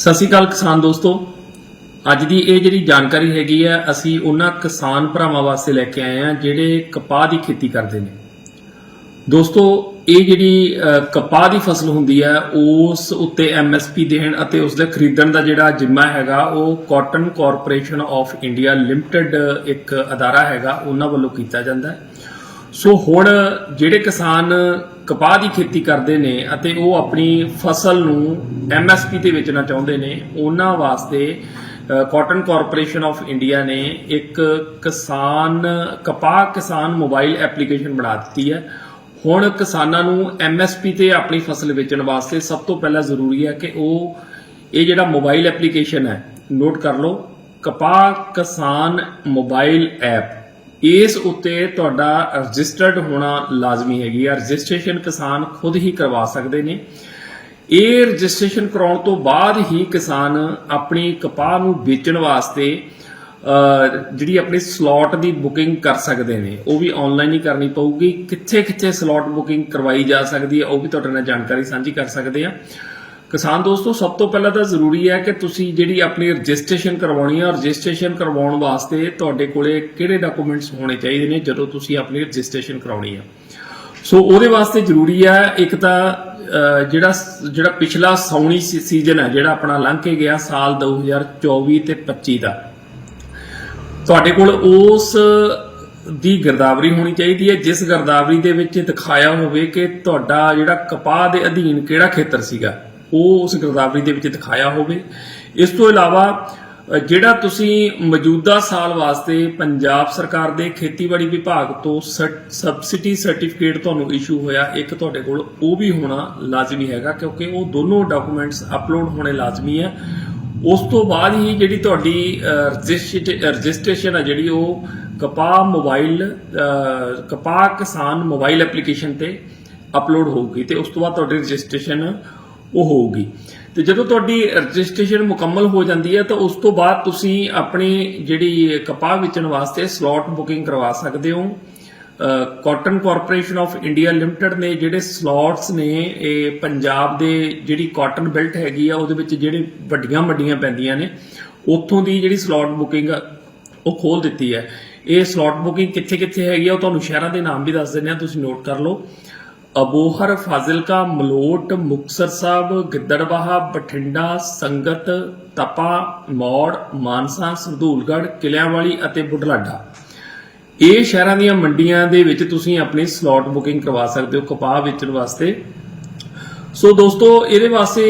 ਸਤਿ ਸ਼੍ਰੀ ਅਕਾਲ ਕਿਸਾਨ ਦੋਸਤੋ। ਅੱਜ ਦੀ ਇਹ ਜਿਹੜੀ ਜਾਣਕਾਰੀ ਹੈਗੀ ਆ, ਅਸੀਂ ਉਹਨਾਂ ਕਿਸਾਨ ਭਰਾਵਾਂ ਵਾਸਤੇ ਲੈ ਕੇ ਆਏ ਆ, ਜਿਹੜੇ ਕਪਾਹ ਦੀ ਖੇਤੀ ਕਰਦੇ ਨੇ। ਦੋਸਤੋ, ਇਹ ਜਿਹੜੀ ਕਪਾਹ ਦੀ ਫਸਲ ਹੁੰਦੀ ਹੈ ਉਸ ਉੱਤੇ ਐਮਐਸਪੀ ਦੇਣ ਅਤੇ ਉਸ ਦੇ ਖਰੀਦਣ ਦਾ ਜਿਹੜਾ ਜ਼ਿੰਮਾ ਹੈਗਾ, ਉਹ cotton corporation of India limited ਇੱਕ ਅਦਾਰਾ ਹੈਗਾ, ਉਹਨਾਂ ਵੱਲੋਂ ਕੀਤਾ ਜਾਂਦਾ। ਹੈ ਸੋ ਹੁਣ ਜਿਹੜੇ ਕਿਸਾਨ ਕਪਾਹ ਦੀ ਖੇਤੀ ਕਰਦੇ ਨੇ ਅਤੇ ਉਹ ਆਪਣੀ ਫਸਲ ਨੂੰ ਐਮਐਸਪੀ ਤੇ ਵੇਚਣਾ ਚਾਹੁੰਦੇ ਨੇ, ਉਹਨਾਂ ਵਾਸਤੇ ਕਾਟਨ ਕਾਰਪੋਰੇਸ਼ਨ ਆਫ ਇੰਡੀਆ ਨੇ ਇੱਕ ਕਿਸਾਨ, ਕਪਾਹ ਕਿਸਾਨ ਮੋਬਾਈਲ ਐਪਲੀਕੇਸ਼ਨ ਬਣਾ ਦਿੱਤੀ ਹੈ। ਹੁਣ ਕਿਸਾਨਾਂ ਨੂੰ ਐਮਐਸਪੀ ਤੇ ਆਪਣੀ ਫਸਲ ਵੇਚਣ ਵਾਸਤੇ ਸਭ ਤੋਂ ਪਹਿਲਾਂ ਜ਼ਰੂਰੀ ਹੈ ਕਿ ਉਹ ਇਹ ਜਿਹੜਾ ਮੋਬਾਈਲ ਐਪਲੀਕੇਸ਼ਨ ਹੈ ਨੋਟ ਕਰ ਲਓ, ਕਪਾਹ ਕਿਸਾਨ ਮੋਬਾਈਲ ਐਪ ਇਸ ਉੱਤੇ ਤੁਹਾਡਾ ਰਜਿਸਟਰਡ ਹੋਣਾ ਲਾਜ਼ਮੀ ਹੈਗੀ ਆ। ਰਜਿਸਟ੍ਰੇਸ਼ਨ ਕਿਸਾਨ ਖੁਦ ਹੀ ਕਰਵਾ ਸਕਦੇ ਨੇ। ਇਹ ਰਜਿਸਟ੍ਰੇਸ਼ਨ ਕਰਾਉਣ ਤੋਂ ਬਾਅਦ ਹੀ ਕਿਸਾਨ ਆਪਣੀ ਕਪਾਹ ਨੂੰ ਵੇਚਣ ਵਾਸਤੇ ਜਿਹੜੀ ਆਪਣੀ ਸਲੋਟ ਦੀ ਬੁਕਿੰਗ ਕਰ ਸਕਦੇ ਨੇ। ਉਹ ਵੀ ਆਨਲਾਈਨ ਹੀ ਕਰਨੀ ਪਊਗੀ। ਕਿੱਥੇ ਕਿੱਥੇ ਸਲੋਟ ਬੁਕਿੰਗ ਕਰਵਾਈ ਜਾ ਸਕਦੀ ਹੈ, ਉਹ ਵੀ ਤੁਹਾਡੇ ਨਾਲ ਜਾਣਕਾਰੀ ਸਾਂਝੀ ਕਰ ਸਕਦੇ ਆ ਕਿਸਾਨ ਦੋਸਤੋ, ਸਭ ਤੋਂ ਪਹਿਲਾਂ ਤਾਂ ਜ਼ਰੂਰੀ ਹੈ ਕਿ ਤੁਸੀਂ ਜਿਹੜੀ ਆਪਣੀ ਰਜਿਸਟ੍ਰੇਸ਼ਨ ਕਰਵਾਉਣੀ ਹੈ ਰਜਿਸਟ੍ਰੇਸ਼ਨ ਕਰਵਾਉਣ ਵਾਸਤੇ ਤੁਹਾਡੇ ਕੋਲੇ ਕਿਹੜੇ ਡਾਕੂਮੈਂਟਸ ਹੋਣੇ ਚਾਹੀਦੇ ਨੇ ਜਦੋਂ ਤੁਸੀਂ ਆਪਣੀ ਰਜਿਸਟ੍ਰੇਸ਼ਨ ਕਰਾਉਣੀ ਹੈ। ਸੋ ਉਹਦੇ ਵਾਸਤੇ ਜ਼ਰੂਰੀ ਹੈ, ਇੱਕ ਤਾਂ ਜਿਹੜਾ ਜਿਹੜਾ ਪਿਛਲਾ ਸੌਣੀ ਸੀਜ਼ਨ ਹੈ, ਜਿਹੜਾ ਆਪਣਾ ਲੰਘ ਕੇ ਗਿਆ ਸਾਲ 2024 ਤੇ 25 ਦਾ। ਤੁਹਾਡੇ ਕੋਲ ਉਸ ਦੀ ਗਿਰਦਾਵਰੀ ਹੋਣੀ ਚਾਹੀਦੀ ਹੈ, ਜਿਸ ਗਿਰਦਾਵਰੀ ਦੇ ਵਿੱਚ ਦਿਖਾਇਆ ਹੋਵੇ ਕਿ ਤੁਹਾਡਾ ਜਿਹੜਾ ਕਪਾਹ ਦੇ ਅਧੀਨ ਕਿਹੜਾ ਖੇਤਰ ਸੀਗਾ। ਉਹ ਉਸ ਗਿਰਦਾਵਰੀ ਦੇ ਵਿੱਚ ਦਿਖਾਇਆ ਹੋਵੇ। ਇਸ ਤੋਂ ਇਲਾਵਾ ਜਿਹੜਾ ਤੁਸੀਂ ਮੌਜੂਦਾ ਸਾਲ ਵਾਸਤੇ ਪੰਜਾਬ ਸਰਕਾਰ ਦੇ ਖੇਤੀਬਾੜੀ ਵਿਭਾਗ ਤੋਂ ਸਬਸਿਡੀ ਸਰਟੀਫਿਕੇਟ ਤੁਹਾਨੂੰ ਇਸ਼ੂ ਹੋਇਆ, ਇੱਕ ਤੁਹਾਡੇ ਕੋਲ, ਉਹ ਵੀ ਹੋਣਾ ਲਾਜ਼ਮੀ ਹੈਗਾ, ਕਿਉਂਕਿ ਉਹ ਦੋਨੋਂ ਡਾਕੂਮੈਂਟਸ ਅਪਲੋਡ ਹੋਣੇ ਲਾਜ਼ਮੀ ਹੈ। ਉਸ ਤੋਂ ਬਾਅਦ ਹੀ ਜਿਹੜੀ ਤੁਹਾਡੀ ਰਜਿਸਟ੍ਰੇਸ਼ਨ ਹੈ ਜਿਹੜੀ ਉਹ ਕਪਾਹ ਮੋਬਾਈਲ ਕਪਾਹ ਕਿਸਾਨ ਮੋਬਾਈਲ ਐਪਲੀਕੇਸ਼ਨ ਤੇ ਅਪਲੋਡ ਹੋਊਗੀ ਤੇ ਉਸ ਤੋਂ ਬਾਅਦ ਤੁਹਾਡੀ ਰਜਿਸਟ੍ਰੇਸ਼ਨ ਉਹ ਹੋਊਗੀ। ਤੇ ਜਦੋਂ ਤੁਹਾਡੀ ਰਜਿਸਟ੍ਰੇਸ਼ਨ ਮੁਕੰਮਲ ਹੋ ਜਾਂਦੀ ਹੈ, ਤਾਂ ਉਸ ਤੋਂ ਬਾਅਦ ਤੁਸੀਂ ਆਪਣੀ ਜਿਹੜੀ ਕਪਾਹ ਵੇਚਣ ਵਾਸਤੇ ਸਲੋਟ ਬੁਕਿੰਗ ਕਰਵਾ ਸਕਦੇ ਹੋ। Cotton corporation of India limited ਨੇ ਜਿਹੜੇ ਸਲੋਟਸ ਨੇ, ਇਹ ਪੰਜਾਬ ਦੇ ਜਿਹੜੀ ਕਾਟਨ ਬੈਲਟ ਹੈਗੀ ਆ, ਉਹਦੇ ਵਿੱਚ ਜਿਹੜੇ ਵੱਡੀਆਂ ਵੱਡੀਆਂ ਪੈਂਦੀਆਂ ਨੇ, ਉੱਥੋਂ ਦੀ ਜਿਹੜੀ ਸਲੋਟ ਬੁਕਿੰਗ ਉਹ ਖੋਲ ਦਿੱਤੀ ਹੈ। ਇਹ ਸਲੋਟ ਬੁਕਿੰਗ ਕਿੱਥੇ ਕਿੱਥੇ ਹੈਗੀ ਆ, ਉਹ ਤੁਹਾਨੂੰ ਸ਼ਹਿਰਾਂ ਦੇ ਨਾਮ ਵੀ ਦੱਸ ਦਿੰਦੇ ਆ ਤੁਸੀਂ ਨੋਟ ਕਰ ਲਓ। ਅਬੋਹਰ ਫਾਜ਼ਿਲਕਾ ਮਲੋਟ, ਮੁਕਸਰ ਸਾਹਿਬ ਗਿੱਦੜਬਾਹਾ ਬਠਿੰਡਾ, ਸੰਗਤ, ਤਪਾ, ਮੌੜ, ਮਾਨਸਾ, ਸੰਧੂਲਗੜ੍ਹ, ਕਿਲਿਆਂਵਾਲੀ ਅਤੇ ਬੁਢਲਾਡਾ। ਇਹ ਸ਼ਹਿਰਾਂ ਦੀਆਂ ਮੰਡੀਆਂ ਦੇ ਵਿੱਚ ਤੁਸੀਂ ਆਪਣੀ ਸਲੋਟ ਬੁਕਿੰਗ ਕਰਵਾ ਸਕਦੇ ਹੋ, ਕਪਾਹ ਵੇਚਣ ਵਾਸਤੇ। ਸੋ ਦੋਸਤੋ, ਇਹਦੇ ਵਾਸਤੇ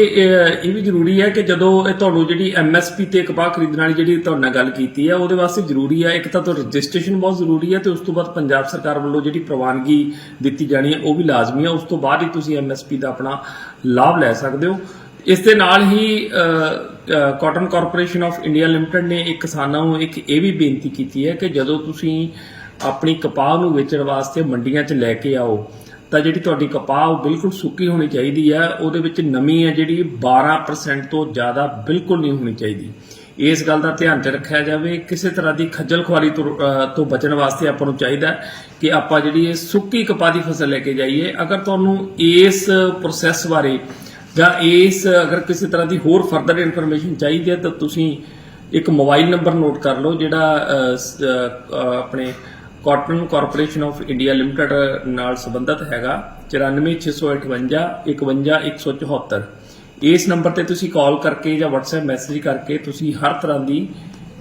ਇਹ ਵੀ ਜ਼ਰੂਰੀ ਹੈ ਕਿ ਜਦੋਂ ਇਹ ਤੁਹਾਨੂੰ ਜਿਹੜੀ ਐਮਐਸਪੀ ਤੇ ਕਪਾਹ ਖਰੀਦਣ ਵਾਲੀ ਜਿਹੜੀ ਤੁਹਾਡੇ ਨਾਲ ਗੱਲ ਕੀਤੀ ਹੈ, ਉਹਦੇ ਵਾਸਤੇ ਜ਼ਰੂਰੀ ਹੈ, ਇੱਕ ਤਾਂ ਤੁਹਾਡੀ ਰਜਿਸਟ੍ਰੇਸ਼ਨ ਬਹੁਤ ਜ਼ਰੂਰੀ ਹੈ ਤੇ ਉਸ ਤੋਂ ਬਾਅਦ ਪੰਜਾਬ ਸਰਕਾਰ ਵੱਲੋਂ ਜਿਹੜੀ ਪ੍ਰਵਾਨਗੀ ਦਿੱਤੀ ਜਾਣੀ ਹੈ, ਉਹ ਵੀ ਲਾਜ਼ਮੀ ਹੈ। ਉਸ ਤੋਂ ਬਾਅਦ ਹੀ ਤੁਸੀਂ ਐਮਐਸਪੀ ਦਾ ਆਪਣਾ ਲਾਭ ਲੈ ਸਕਦੇ ਹੋ। ਇਸ ਦੇ ਨਾਲ ਹੀ cotton corporation of India limited ਨੇ ਇੱਕ ਕਿਸਾਨਾਂ ਨੂੰ ਇੱਕ ਇਹ ਵੀ ਬੇਨਤੀ ਕੀਤੀ ਹੈ ਕਿ ਜਦੋਂ ਤੁਸੀਂ ਆਪਣੀ ਕਪਾਹ ਨੂੰ ਵੇਚਣ ਵਾਸਤੇ ਮੰਡੀਆਂ 'ਚ ਲੈ ਕੇ ਆਓ ਤਾਂ ਜਿਹੜੀ ਤੁਹਾਡੀ ਕਪਾਹ ਉਹ ਬਿਲਕੁਲ ਸੁੱਕੀ ਹੋਣੀ ਚਾਹੀਦੀ ਹੈ, ਉਹਦੇ ਵਿੱਚ ਨਮੀ ਹੈ ਜਿਹੜੀ 12% ਤੋਂ ਜ਼ਿਆਦਾ ਬਿਲਕੁਲ ਨਹੀਂ ਹੋਣੀ ਚਾਹੀਦੀ। ਇਸ ਗੱਲ ਦਾ ਧਿਆਨ 'ਚ ਰੱਖਿਆ ਜਾਵੇ, ਕਿਸੇ ਤਰ੍ਹਾਂ ਦੀ ਖੱਜਲ ਖੁਆਰੀ ਤੋਂ ਬਚਣ ਵਾਸਤੇ ਆਪਾਂ ਨੂੰ ਚਾਹੀਦਾ ਕਿ ਆਪਾਂ ਜਿਹੜੀ ਇਹ ਸੁੱਕੀ ਕਪਾਹ ਦੀ ਫਸਲ ਲੈ ਕੇ ਜਾਈਏ। ਅਗਰ ਤੁਹਾਨੂੰ ਇਸ ਪ੍ਰੋਸੈਸ ਬਾਰੇ ਜਾਂ ਇਸ ਅਗਰ ਕਿਸੇ ਤਰ੍ਹਾਂ ਦੀ ਹੋਰ ਫਰਦਰ ਇਨਫੋਰਮੇਸ਼ਨ ਚਾਹੀਦੀ ਹੈ, ਤਾਂ ਤੁਸੀਂ ਇੱਕ ਮੋਬਾਈਲ ਨੰਬਰ ਨੋਟ ਕਰ ਲਓ, ਜਿਹੜਾ ਆਪਣੇ cotton corporation of India limited ਨਾਲ ਸੰਬੰਧਿਤ ਹੈਗਾ 94658 51174 ਇਸ ਨੰਬਰ ਤੇ ਤੁਸੀਂ ਕਾਲ ਕਰਕੇ ਜਾਂ WhatsApp ਮੈਸੇਜ ਕਰਕੇ ਤੁਸੀਂ ਹਰ ਤਰ੍ਹਾਂ ਦੀ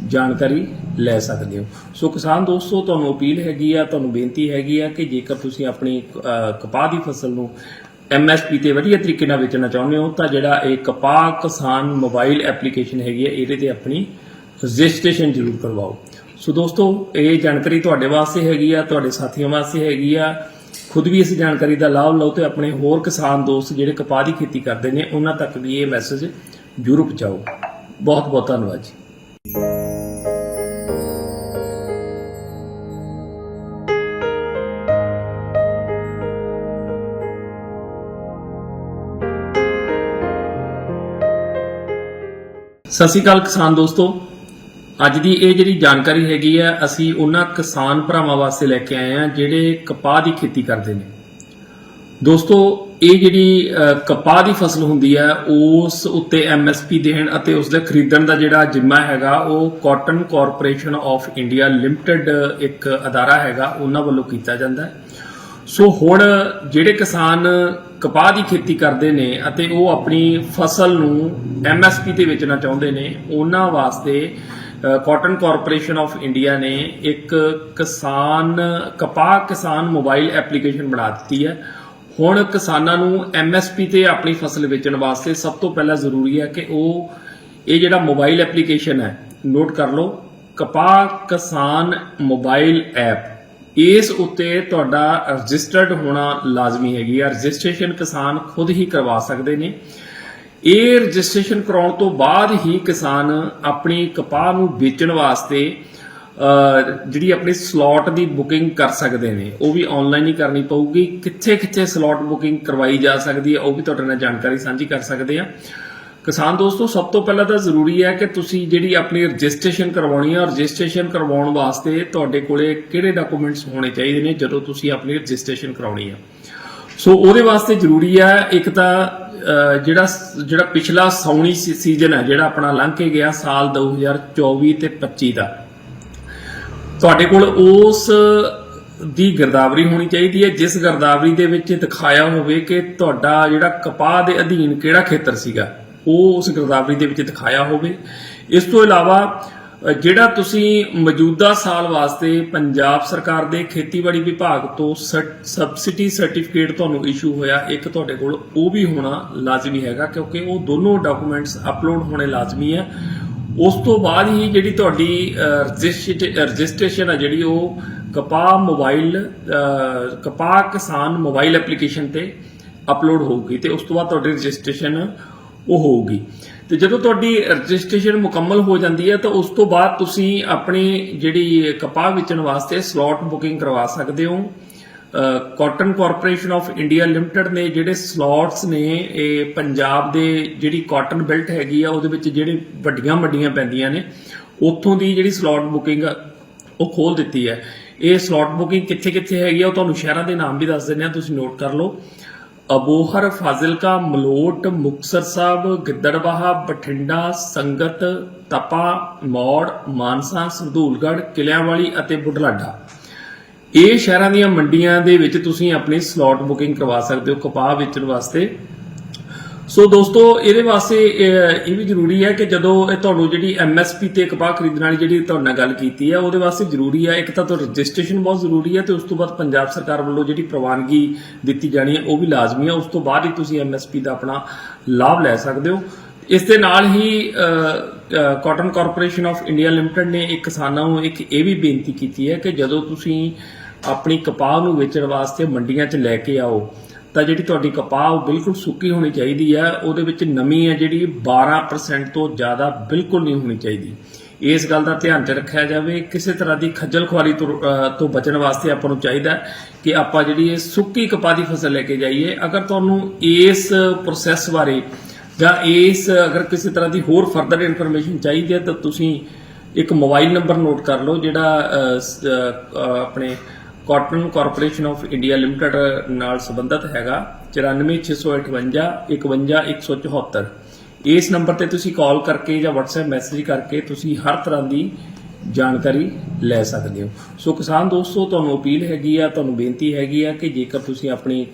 ਜਾਣਕਾਰੀ ਲੈ ਸਕਦੇ ਹੋ। ਸੋ ਕਿਸਾਨ ਦੋਸਤੋ, ਤੁਹਾਨੂੰ ਅਪੀਲ ਹੈਗੀ ਆ, ਤੁਹਾਨੂੰ ਬੇਨਤੀ ਹੈਗੀ ਆ ਕਿ ਜੇਕਰ ਤੁਸੀਂ ਆਪਣੀ ਕਪਾਹ ਦੀ ਫਸਲ ਨੂੰ ਐਮਐਸਪੀ ਤੇ ਵਧੀਆ ਤਰੀਕੇ ਨਾਲ ਵੇਚਣਾ ਚਾਹੁੰਦੇ ਹੋ, ਤਾਂ ਜਿਹੜਾ ਇਹ ਕਪਾਹ ਕਿਸਾਨ ਮੋਬਾਈਲ ਐਪਲੀਕੇਸ਼ਨ ਹੈਗੀ ਹੈ ਇਹਦੇ ਤੇ ਆਪਣੀ ਰਜਿਸਟ੍ਰੇਸ਼ਨ ਜ਼ਰੂਰ ਕਰਵਾਓ। ਸੋ ਦੋਸਤੋ, ਇਹ ਜਾਣਕਾਰੀ ਤੁਹਾਡੇ ਵਾਸਤੇ ਹੈਗੀ ਆ, ਤੁਹਾਡੇ ਸਾਥੀਆਂ ਵਾਸਤੇ ਹੈਗੀ ਆ। ਖੁਦ ਵੀ ਇਸ ਜਾਣਕਾਰੀ ਦਾ ਲਾਭ ਲਓ ਤੇ ਆਪਣੇ ਹੋਰ ਕਿਸਾਨ ਦੋਸਤ ਜਿਹੜੇ ਕਪਾਹ ਦੀ ਖੇਤੀ ਕਰਦੇ ਨੇ, ਉਹਨਾਂ ਤੱਕ ਵੀ ਇਹ ਮੈਸੇਜ ਜ਼ਰੂਰ ਪਹੁੰਚਾਓ। ਬਹੁਤ ਬਹੁਤ ਧੰਨਵਾਦ ਜੀ। ਸਤਿ ਸ਼੍ਰੀ ਅਕਾਲ ਕਿਸਾਨ ਦੋਸਤੋ। ਅੱਜ ਦੀ ਇਹ ਜਿਹੜੀ ਜਾਣਕਾਰੀ ਹੈਗੀ ਆ, ਅਸੀਂ ਉਹਨਾਂ ਕਿਸਾਨ ਭਰਾਵਾਂ ਵਾਸਤੇ ਲੈ ਕੇ ਆਏ ਆ, ਜਿਹੜੇ ਕਪਾਹ ਦੀ ਖੇਤੀ ਕਰਦੇ ਨੇ। ਦੋਸਤੋ, ਇਹ ਜਿਹੜੀ ਕਪਾਹ ਦੀ ਫਸਲ ਹੁੰਦੀ ਹੈ ਉਸ ਉੱਤੇ ਐਮਐਸਪੀ ਦੇਣ ਅਤੇ ਉਸ ਦੇ ਖਰੀਦਣ ਦਾ ਜਿਹੜਾ ਜ਼ਿੰਮਾ ਹੈਗਾ, ਉਹ cotton corporation of India limited ਇੱਕ ਅਦਾਰਾ ਹੈਗਾ, ਉਹਨਾਂ ਵੱਲੋਂ ਕੀਤਾ ਜਾਂਦਾ ਹੈ। ਸੋ ਹੁਣ ਜਿਹੜੇ ਕਿਸਾਨ ਕਪਾਹ ਦੀ ਖੇਤੀ ਕਰਦੇ ਨੇ ਅਤੇ ਉਹ ਆਪਣੀ ਫਸਲ ਨੂੰ ਐਮਐਸਪੀ ਤੇ ਵੇਚਣਾ ਚਾਹੁੰਦੇ ਨੇ, ਉਹਨਾਂ ਵਾਸਤੇ ਕਾਟਨ ਕਾਰਪੋਰੇਸ਼ਨ ਆਫ ਇੰਡੀਆ ਨੇ ਇੱਕ ਕਿਸਾਨ, ਕਪਾਹ ਕਿਸਾਨ ਮੋਬਾਈਲ ਐਪਲੀਕੇਸ਼ਨ ਬਣਾ ਦਿੱਤੀ ਹੈ। ਹੁਣ ਕਿਸਾਨਾਂ ਨੂੰ ਐਮਐਸਪੀ ਤੇ ਆਪਣੀ ਫਸਲ ਵੇਚਣ ਵਾਸਤੇ ਸਭ ਤੋਂ ਪਹਿਲਾਂ ਜ਼ਰੂਰੀ ਹੈ ਕਿ ਉਹ ਇਹ ਜਿਹੜਾ ਮੋਬਾਈਲ ਐਪਲੀਕੇਸ਼ਨ ਹੈ ਨੋਟ ਕਰ ਲਓ, ਕਪਾਹ ਕਿਸਾਨ ਮੋਬਾਈਲ ਐਪ ਇਸ ਉੱਤੇ ਤੁਹਾਡਾ ਰਜਿਸਟਰਡ ਹੋਣਾ ਲਾਜ਼ਮੀ ਹੈਗੀ ਹੈ ਰਜਿਸਟ੍ਰੇਸ਼ਨ ਕਿਸਾਨ ਖੁਦ ਹੀ ਕਰਵਾ ਸਕਦੇ ਨੇ। ਇਹ ਰਜਿਸਟ੍ਰੇਸ਼ਨ ਕਰਾਉਣ ਤੋਂ ਬਾਅਦ ਹੀ ਕਿਸਾਨ ਆਪਣੀ ਕਪਾਹ ਨੂੰ ਵੇਚਣ ਵਾਸਤੇ ਜਿਹੜੀ ਆਪਣੀ ਸਲੋਟ ਦੀ ਬੁਕਿੰਗ ਕਰ ਸਕਦੇ ਨੇ, ਉਹ ਵੀ ਆਨਲਾਈਨ ਹੀ ਕਰਨੀ ਪਊਗੀ। ਕਿੱਥੇ ਕਿੱਥੇ ਸਲੋਟ ਬੁਕਿੰਗ ਕਰਵਾਈ ਜਾ ਸਕਦੀ ਹੈ, ਉਹ ਵੀ ਤੁਹਾਡੇ ਨਾਲ ਜਾਣਕਾਰੀ ਸਾਂਝੀ ਕਰ ਸਕਦੇ ਆ ਕਿਸਾਨ ਦੋਸਤੋ, ਸਭ ਤੋਂ ਪਹਿਲਾਂ ਤਾਂ ਜ਼ਰੂਰੀ ਹੈ ਕਿ ਤੁਸੀਂ ਜਿਹੜੀ ਆਪਣੀ ਰਜਿਸਟ੍ਰੇਸ਼ਨ ਕਰਵਾਉਣੀ ਹੈ ਰਜਿਸਟ੍ਰੇਸ਼ਨ ਕਰਵਾਉਣ ਵਾਸਤੇ ਤੁਹਾਡੇ ਕੋਲੇ ਕਿਹੜੇ ਡਾਕੂਮੈਂਟਸ ਹੋਣੇ ਚਾਹੀਦੇ ਨੇ, ਜਦੋਂ ਤੁਸੀਂ ਆਪਣੀ ਰਜਿਸਟ੍ਰੇਸ਼ਨ ਕਰਾਉਣੀ ਹੈ। ਸੋ ਉਹਦੇ ਵਾਸਤੇ ਜ਼ਰੂਰੀ ਹੈ, ਇੱਕ ਤਾਂ ਜਿਹੜਾ ਜਿਹੜਾ ਪਿਛਲਾ ਸੌਣੀ ਸੀਜ਼ਨ ਹੈ, ਜਿਹੜਾ ਆਪਣਾ ਲੰਘ ਕੇ ਗਿਆ ਸਾਲ 2024 ਤੇ 25 ਦਾ। ਤੁਹਾਡੇ ਕੋਲ ਉਸ ਦੀ ਗਰਦਾਵਰੀ ਹੋਣੀ ਚਾਹੀਦੀ ਹੈ, ਜਿਸ ਗਰਦਾਵਰੀ ਦੇ ਵਿੱਚ ਦਿਖਾਇਆ ਹੋਵੇ ਕਿ ਤੁਹਾਡਾ ਜਿਹੜਾ ਕਪਾਹ ਦੇ ਅਧੀਨ ਕਿਹੜਾ ਖੇਤਰ ਸੀਗਾ, ਉਹ ਉਸ ਗਰਦਾਵਰੀ ਦੇ ਵਿੱਚ ਦਿਖਾਇਆ ਹੋਵੇ। ਇਸ ਤੋਂ ਇਲਾਵਾ ਜਿਹੜਾ ਤੁਸੀਂ ਮੌਜੂਦਾ ਸਾਲ ਵਾਸਤੇ ਪੰਜਾਬ ਸਰਕਾਰ ਦੇ ਖੇਤੀਬਾੜੀ ਵਿਭਾਗ ਤੋਂ ਸਬਸਿਡੀ ਸਰਟੀਫਿਕੇਟ ਤੁਹਾਨੂੰ ਇਸ਼ੂ ਹੋਇਆ, ਇੱਕ ਤੁਹਾਡੇ ਕੋਲ, ਉਹ ਵੀ ਹੋਣਾ ਲਾਜ਼ਮੀ ਹੈਗਾ, ਕਿਉਂਕਿ ਉਹ ਦੋਨੋਂ ਡਾਕੂਮੈਂਟਸ ਅਪਲੋਡ ਹੋਣੇ ਲਾਜ਼ਮੀ ਹੈ। ਉਸ ਤੋਂ ਬਾਅਦ ਹੀ ਜਿਹੜੀ ਤੁਹਾਡੀ ਰਜਿਸਟ੍ਰੇਸ਼ਨ ਹੈ ਜਿਹੜੀ ਉਹ ਕਪਾਹ ਮੋਬਾਈਲ ਕਪਾਹ ਕਿਸਾਨ ਮੋਬਾਈਲ ਐਪਲੀਕੇਸ਼ਨ ਤੇ ਅਪਲੋਡ ਹੋਊਗੀ ਤੇ ਉਸ ਤੋਂ ਬਾਅਦ ਤੁਹਾਡੀ ਰਜਿਸਟ੍ਰੇਸ਼ਨ ਉਹ ਹੋਊਗੀ। ਤੇ ਜਦੋਂ ਤੁਹਾਡੀ ਰਜਿਸਟ੍ਰੇਸ਼ਨ ਮੁਕੰਮਲ ਹੋ ਜਾਂਦੀ ਹੈ, ਤਾਂ ਉਸ ਤੋਂ ਬਾਅਦ ਤੁਸੀਂ ਆਪਣੀ ਜਿਹੜੀ ਕਪਾਹ ਵੇਚਣ ਵਾਸਤੇ ਸਲੋਟ ਬੁਕਿੰਗ ਕਰਵਾ ਸਕਦੇ ਹੋ। Cotton corporation of India limited ਨੇ ਜਿਹੜੇ ਸਲੋਟਸ ਨੇ, ਇਹ ਪੰਜਾਬ ਦੇ ਜਿਹੜੀ ਕਾਟਨ ਬੈਲਟ ਹੈਗੀ ਆ, ਉਹਦੇ ਵਿੱਚ ਜਿਹੜੇ ਵੱਡੀਆਂ ਵੱਡੀਆਂ ਪੈਂਦੀਆਂ ਨੇ, ਉੱਥੋਂ ਦੀ ਜਿਹੜੀ ਸਲੋਟ ਬੁਕਿੰਗ ਉਹ ਖੋਲ ਦਿੱਤੀ ਹੈ। ਇਹ ਸਲੋਟ ਬੁਕਿੰਗ ਕਿੱਥੇ ਕਿੱਥੇ ਹੈਗੀ ਆ, ਉਹ ਤੁਹਾਨੂੰ ਸ਼ਹਿਰਾਂ ਦੇ ਨਾਮ ਵੀ ਦੱਸ ਦਿੰਦੇ ਆ ਤੁਸੀਂ ਨੋਟ ਕਰ ਲਓ। ਅਬੋਹਰ ਫਾਜ਼ਿਲਕਾ ਮਲੋਟ ਮੁਕਤਸਰ ਸਾਹਿਬ ਗਿੱਦੜਬਾਹਾ ਬਠਿੰਡਾ, ਸੰਗਤ, ਤਪਾ, ਮੌੜ, ਮਾਨਸਾ, ਸੰਧੂਲਗੜ੍ਹ, ਕਿਲਿਆਂਵਾਲੀ ਅਤੇ ਬੁਢਲਾਡਾ। ਇਹ ਸ਼ਹਿਰਾਂ ਦੀਆਂ ਮੰਡੀਆਂ ਦੇ ਵਿੱਚ ਤੁਸੀਂ ਆਪਣੀ ਸਲੋਟ ਬੁਕਿੰਗ ਕਰਵਾ ਸਕਦੇ ਹੋ ਕਪਾਹ ਵੇਚਣ ਵਾਸਤੇ। ਸੋ ਦੋਸਤੋ, ਇਹਦੇ ਵਾਸਤੇ ਇਹ ਵੀ ਜ਼ਰੂਰੀ ਹੈ ਕਿ ਜਦੋਂ ਇਹ ਤੁਹਾਨੂੰ ਜਿਹੜੀ ਐਮਐਸਪੀ ਤੇ ਕਪਾਹ ਖਰੀਦਣ ਵਾਲੀ ਜਿਹੜੀ ਤੁਹਾਡੇ ਨਾਲ ਗੱਲ ਕੀਤੀ ਹੈ, ਉਹਦੇ ਵਾਸਤੇ ਜ਼ਰੂਰੀ ਹੈ, ਇੱਕ ਤਾਂ ਤੁਹਾਨੂੰ ਰਜਿਸਟ੍ਰੇਸ਼ਨ ਬਹੁਤ ਜ਼ਰੂਰੀ ਹੈ ਤੇ ਉਸ ਤੋਂ ਬਾਅਦ ਪੰਜਾਬ ਸਰਕਾਰ ਵੱਲੋਂ ਜਿਹੜੀ ਪ੍ਰਵਾਨਗੀ ਦਿੱਤੀ ਜਾਣੀ ਹੈ, ਉਹ ਵੀ ਲਾਜ਼ਮੀ ਹੈ। ਉਸ ਤੋਂ ਬਾਅਦ ਹੀ ਤੁਸੀਂ ਐਮਐਸਪੀ ਦਾ ਆਪਣਾ ਲਾਭ ਲੈ ਸਕਦੇ ਹੋ। ਇਸ ਦੇ ਨਾਲ ਹੀ cotton corporation of India limited ਨੇ ਇੱਕ ਕਿਸਾਨਾਂ ਨੂੰ ਇੱਕ ਇਹ ਵੀ ਬੇਨਤੀ ਕੀਤੀ ਹੈ ਕਿ ਜਦੋਂ ਤੁਸੀਂ ਆਪਣੀ ਕਪਾਹ ਨੂੰ ਵੇਚਣ ਵਾਸਤੇ ਮੰਡੀਆਂ 'ਚ ਲੈ ਕੇ ਆਓ ਤਾਂ ਜਿਹੜੀ ਤੁਹਾਡੀ ਕਪਾਹ ਉਹ ਬਿਲਕੁਲ ਸੁੱਕੀ ਹੋਣੀ ਚਾਹੀਦੀ ਹੈ, ਉਹਦੇ ਵਿੱਚ ਨਮੀ ਹੈ ਜਿਹੜੀ 12% ਤੋਂ ਜ਼ਿਆਦਾ ਬਿਲਕੁਲ ਨਹੀਂ ਹੋਣੀ ਚਾਹੀਦੀ। ਇਸ ਗੱਲ ਦਾ ਧਿਆਨ ਤੇ ਰੱਖਿਆ ਜਾਵੇ, ਕਿਸੇ ਤਰ੍ਹਾਂ ਦੀ ਖੱਜਲ ਖੁਆਰੀ ਤੋਂ ਬਚਣ ਵਾਸਤੇ ਆਪਾਂ ਨੂੰ ਚਾਹੀਦਾ ਕਿ ਆਪਾਂ ਜਿਹੜੀ ਇਹ ਸੁੱਕੀ ਕਪਾਹ ਦੀ ਫਸਲ ਲੈ ਕੇ ਜਾਈਏ। ਅਗਰ ਤੁਹਾਨੂੰ ਇਸ ਪ੍ਰੋਸੈਸ ਬਾਰੇ ਜਾਂ ਇਸ ਅਗਰ ਕਿਸੇ ਤਰ੍ਹਾਂ ਦੀ ਹੋਰ ਫਰਦਰ ਇਨਫੋਰਮੇਸ਼ਨ ਚਾਹੀਦੀ ਹੈ, ਤਾਂ ਤੁਸੀਂ ਇੱਕ ਮੋਬਾਈਲ ਨੰਬਰ ਨੋਟ ਕਰ ਲਓ, ਜਿਹੜਾ ਆਪਣੇ cotton corporation of India limited ਨਾਲ ਸੰਬੰਧਿਤ ਹੈਗਾ 94658 51174 ਇਸ ਨੰਬਰ ਤੇ ਤੁਸੀਂ ਕਾਲ ਕਰਕੇ ਜਾਂ WhatsApp ਮੈਸੇਜ ਕਰਕੇ ਤੁਸੀਂ ਹਰ ਤਰ੍ਹਾਂ ਦੀ ਜਾਣਕਾਰੀ ਲੈ ਸਕਦੇ ਹੋ। ਸੋ ਕਿਸਾਨ ਦੋਸਤੋ, ਤੁਹਾਨੂੰ ਅਪੀਲ ਹੈਗੀ ਆ, ਤੁਹਾਨੂੰ ਬੇਨਤੀ ਹੈਗੀ ਆ ਕਿ ਜੇਕਰ ਤੁਸੀਂ ਆਪਣੀ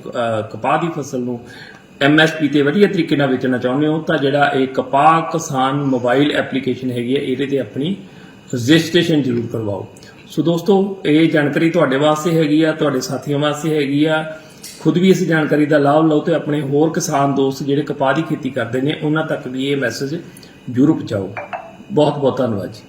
ਕਪਾਹ ਦੀ ਫਸਲ ਨੂੰ ਐਮਐਸਪੀ ਤੇ ਵਧੀਆ ਤਰੀਕੇ ਨਾਲ ਵੇਚਣਾ ਚਾਹੁੰਦੇ ਹੋ, ਤਾਂ ਜਿਹੜਾ ਇਹ ਕਪਾਹ ਕਿਸਾਨ ਮੋਬਾਈਲ ਐਪਲੀਕੇਸ਼ਨ ਹੈਗੀ ਹੈ ਇਹਦੇ ਤੇ ਆਪਣੀ ਰਜਿਸਟ੍ਰੇਸ਼ਨ ਜ਼ਰੂਰ ਕਰਵਾਓ। ਸੋ ਦੋਸਤੋ, ਇਹ ਜਾਣਕਾਰੀ ਤੁਹਾਡੇ ਵਾਸਤੇ ਹੈਗੀ ਆ, ਤੁਹਾਡੇ ਸਾਥੀਆਂ ਵਾਸਤੇ ਹੈਗੀ ਆ। ਖੁਦ ਵੀ ਇਸ ਜਾਣਕਾਰੀ ਦਾ ਲਾਭ ਲਓ ਤੇ ਆਪਣੇ ਹੋਰ ਕਿਸਾਨ ਦੋਸਤ ਜਿਹੜੇ ਕਪਾਹ ਦੀ ਖੇਤੀ ਕਰਦੇ ਨੇ, ਉਹਨਾਂ ਤੱਕ ਵੀ ਇਹ ਮੈਸੇਜ ਜ਼ਰੂਰ ਪਹੁੰਚਾਓ। ਬਹੁਤ ਬਹੁਤ ਧੰਨਵਾਦ ਜੀ।